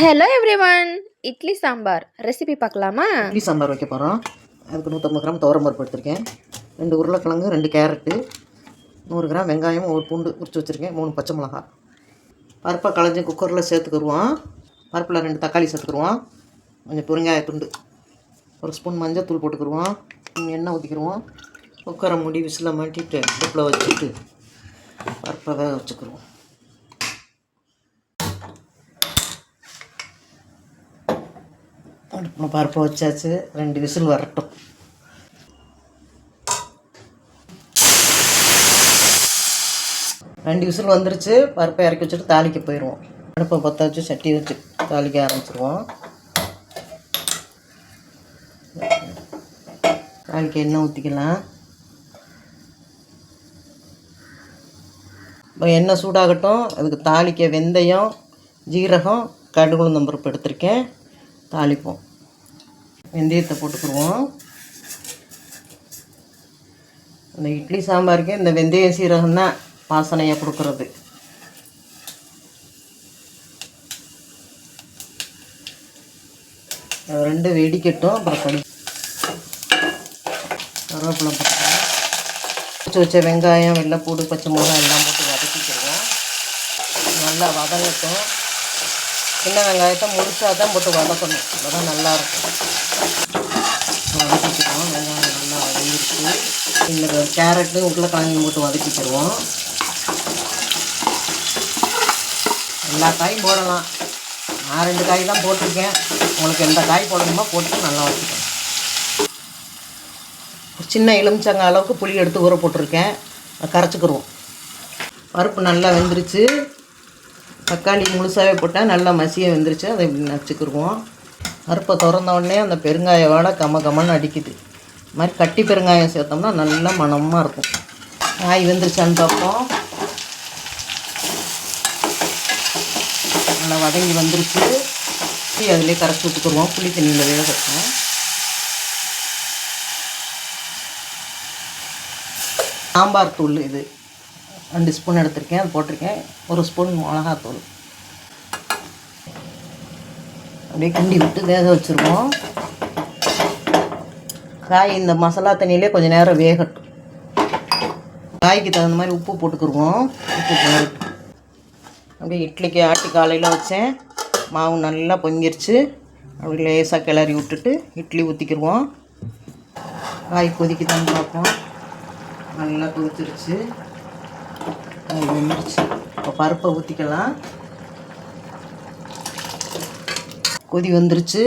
Hello everyone idli sambar. Recipe பார்க்கலாமா? இட்லி சாம்பார் வைக்க போகிறோம் அதுக்கு நூற்றம்பது கிராம் துவரம் பருப்பு எடுத்திருக்கேன். ரெண்டு உருளைக்கிழங்கு ரெண்டு கேரட்டு நூறு கிராம் வெங்காயம் ஒரு பூண்டு உரிச்சு வச்சுருக்கேன். மூணு பச்சை மிளகா பருப்பை களைஞ்சி குக்கரில் சேர்த்துக்கிடுவோம் பருப்பில் ரெண்டு தக்காளி சேர்த்துக்கிடுவோம் கொஞ்சம் பெருங்காய துண்டு ஒரு ஸ்பூன் மஞ்சள் தூள் போட்டுக்கிடுவோம் எண்ணெய் ஊற்றிக்கிடுவோம் குக்கரை முடி விசில் மாட்டிட்டு அடுப்பில் வச்சுட்டு பருப்பை வேக வச்சுக்கிடுவோம் அடுப்பில் பருப்பை வச்சாச்சு ரெண்டு விசில் வரட்டும் ரெண்டு விசில் வந்துருச்சு பருப்பை இறக்கி வச்சுட்டு தாளிக்க போயிடுவோம் அடுப்பை பற்ற வச்சு சட்டி வச்சு தாளிக்க ஆரம்பிச்சிருவோம் தாளிக்க எண்ணெய் ஊற்றிக்கலாம் இப்போ எண்ணெய் சூடாகட்டும் அதுக்கு தாளிக்க வெந்தயம் ஜீரகம் கடுகு பருப்பு எடுத்திருக்கேன் தாளிப்போம் வெந்தயத்தை போட்டுக்கிடுவோம். இந்த இட்லி சாம்பாருக்கு இந்த வெந்தயம் சீரகம் தான் வாசனையை கொடுக்குறது. அது ரெண்டு வெடிக்கட்டும் அப்புறம் கடி கருவேப்பிலை போட்டுக்கலாம். வச்சு வச்ச வெங்காயம் வெள்ளைப்பூடு பச்சை மிளகாய் எல்லாம் போட்டு வதக்கிக்கிடுவோம். நல்லா வதங்கட்டும். சின்ன வெங்காயத்தை முழுசாக தான் போட்டு வதக்கணும். அப்போ நல்லாயிருக்கும் வதக்கிக்கிறோம் வெங்காயம் நல்லா வதங்கிருக்கு இந்த கேரட்டு உருளைக்கிழங்கு போட்டு வதக்கிக்கிடுவோம் எல்லா காயும் போடலாம். நான் ரெண்டு காய் தான் போட்டிருக்கேன். உங்களுக்கு எந்த காய் போடணுமோ போட்டு நல்லா வச்சுக்கணும் ஒரு சின்ன எலுமிச்சங்க அளவுக்கு புளி எடுத்து ஊற போட்டிருக்கேன். கரைச்சிக்கிடுவோம் பருப்பு நல்லா வெந்துருச்சு. தக்காளி முழுசாகவே போட்டால் நல்லா மசிய வந்துருச்சு. அதை இப்படி நச்சுக்கிடுவோம் அறுப்பை திறந்த உடனே அந்த பெருங்காய வாடை கம கமன்னு அடிக்குது. இது மாதிரி கட்டி பெருங்காயம் சேர்த்தோம்னா நல்லா மணமாக இருக்கும். காய் வெந்துருச்சான்னு பார்ப்போம். நல்லா வதங்கி வந்துருச்சு. புளி அதிலே கரைச்சி விட்டுக்குருவோம். புளி தண்ணியில் வேக வைப்போம். சாம்பார் தூள் இது. ரெண்டு ஸ்பூன் எடுத்திருக்கேன் அது போட்டிருக்கேன். ஒரு ஸ்பூன் மிளகாத்தூள். அப்படியே கிண்டி விட்டு வேக வச்சுருவோம். காய் இந்த மசாலா தண்ணியிலே கொஞ்சம் நேரம் வேகட்டும். காய்க்கு தகுந்த மாதிரி உப்பு போட்டுக்குருவோம். உப்பு போட்டு. அப்படியே இட்லிக்கு ஆட்டி காலையில் வச்சேன். மாவு நல்லா பொங்கிருச்சு. அப்படி லேசாக கிளறி விட்டுட்டு இட்லி ஊற்றிக்கிடுவோம் காய் கொதிக்குதான்னு பார்ப்போம். நல்லா கொதிச்சிருச்சு. வெந்துருச்சு இப்போ பருப்பை ஊற்றிக்கலாம் கொதி வந்துருச்சு.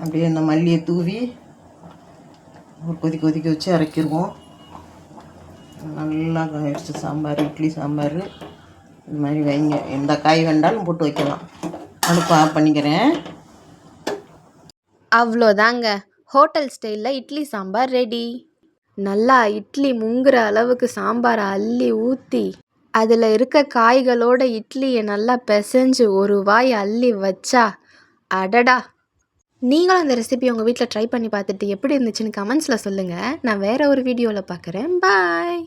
அப்படியே இந்த மல்லியை தூவி ஒரு கொதி கொதிக்க வச்சு இறக்கிடுவோம் நல்லா காயிடுச்சு சாம்பார் இட்லி சாம்பார். இது மாதிரி வைங்க. எந்த காய் வேண்டாலும் போட்டு வைக்கலாம். அடுப்பு ஆஃப் பண்ணிக்கிறேன். அவ்வளோதாங்க. ஹோட்டல் ஸ்டைலில் இட்லி சாம்பார் ரெடி. நல்லா இட்லி முங்குற அளவுக்கு சாம்பாரை அள்ளி ஊற்றி அதில் இருக்க காய்களோட இட்லியை நல்லா பிசைஞ்சு ஒரு வாய் அள்ளி வச்சா அடடா. நீங்களும் அந்த ரெசிபி உங்கள் வீட்டில் ட்ரை பண்ணி பார்த்துட்டு எப்படி இருந்துச்சுன்னு கமெண்ட்ஸில் சொல்லுங்கள் நான் வேறு ஒரு வீடியோவில் பார்க்குறேன். பாய்